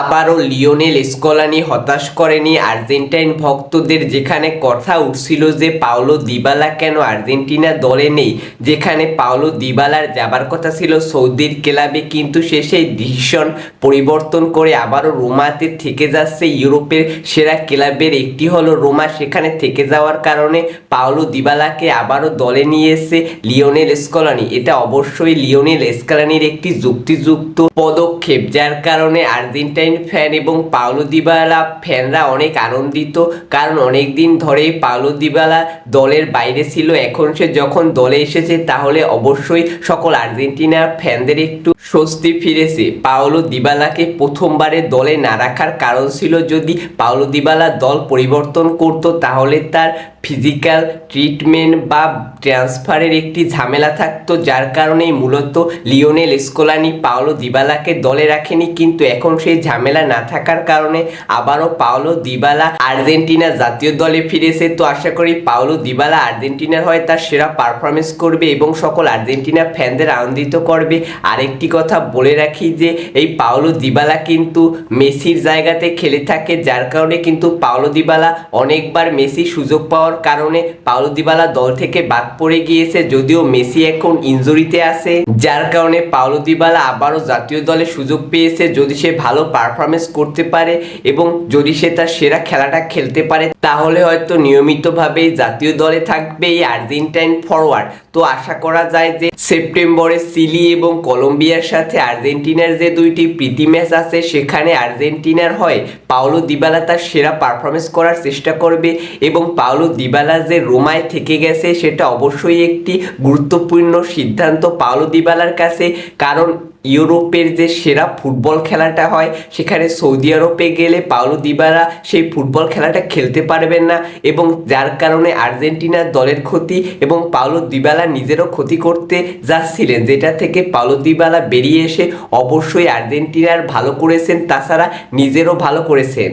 আবারও Lionel Scaloni হতাশ করেনি আর্জেন্টাইন ভক্তদের যেখানে কথা উঠছিল যে পাওলো দিবালা কেন আর্জেন্টিনা দলে নেই, যেখানে পাওলো দিবালার যাবার কথা ছিল সৌদির ক্লাবে, কিন্তু সে সেই ডিসিশন পরিবর্তন করে আবারও রোমাতে থেকে যাচ্ছে ইউরোপের সেরা ক্লাবের একটি হলো রোমা। সেখানে থেকে যাওয়ার কারণে পাওলো দিবালাকে আবারও দলে নিয়ে এসে লিওনেল স্কলানি। এটা অবশ্যই লিওনেল স্কলানির একটি যুক্তিযুক্ত পদক্ষেপ, যার কারণে আর্জেন্টাইন ফ্যান এবং পাওলো দিবালা ফ্যানরা অনেক আনন্দিত কারণ অনেক দিন ধরেই পাওলো দিবালা দলের বাইরে ছিল। এখন সে যখন দলে এসেছে তাহলে অবশ্যই সকল আর্জেন্টিনার ফ্যানদের একটু স্বস্তি ফিরেছে। পাওলো দিবালাকে প্রথমবারে দলে না রাখার কারণ ছিল যদি পাওলো দিবালা দল পরিবর্তন করত তাহলে তার ফিজিক্যাল ট্রিটমেন্ট বা ট্রান্সফারের একটি ঝামেলা থাকতো যার কারণেই মূলত লিওনেল স্কোলানি পাওলো দিবালাকে দলে রাখেনি। কিন্তু এখন সেই ঝামেলা না থাকার কারণে আবারও পাওলো দিবালা আর্জেন্টিনা জাতীয় দলে ফিরেছে। তো আশা করি পাওলো দিবালা আর্জেন্টিনার হয় তার সেরা পারফরমেন্স করবে এবং সকল আর্জেন্টিনা ফ্যানদের আনন্দিত করবে। আরেকটি কথা বলে রাখি যে, এই পাওলো দিবালা কিন্তু মেসির জায়গাতে খেলে থাকে, যার কারণে কিন্তু পাওলো দিবালা অনেকবার মেসি সুযোগ পাওয়ার কারণে পাওলো দিবালা দল থেকে বাদ পড়ে গিয়েছে, যদিও মেসি এখন ইনজুরিতে আছে। যার কারণে পাওলো দিবালা আবারও জাতীয় দলে সুযোগ পেয়েছে, যদি সে ভালো পারফরমেন্স করতে পারে এবং যদি সে তার সেরা খেলাটা খেলতে পারে, তাহলে হয়তো নিয়মিতভাবে জাতীয় দলে থাকবে এই আর্জেন্টাইন ফরওয়ার্ড তো আশা করা যায় যে সেপ্টেম্বরে সিলি এবং কলম্বিয়ার সাথে আর্জেন্টিনার যে দুইটি প্রীতি ম্যাচ আছে, সেখানে আর্জেন্টিনার হয় পাওলো দিবালা তার সেরা পারফরমেন্স করার চেষ্টা করবে এবং পাওলো দিবালা যে রোমায় থেকে গেছে, সেটা অবশ্যই একটি গুরুত্বপূর্ণ সিদ্ধান্ত পাওলো দিবালার কাছে। কারণ ইউরোপের যে সেরা ফুটবল খেলাটা হয়, সেখানে সৌদি আরবে গেলে পাওলো দিবারা সেই ফুটবল খেলাটা খেলতে পারবেন না এবং যার কারণে আর্জেন্টিনার দলের ক্ষতি এবং পাওলো দিবালা নিজেরও ক্ষতি করতে যাচ্ছিলেন, যেটা থেকে পাওলো দিবালা বেরিয়ে এসে অবশ্যই আর্জেন্টিনার ভালো করেছেন, তাছাড়া নিজেরও ভালো করেছেন।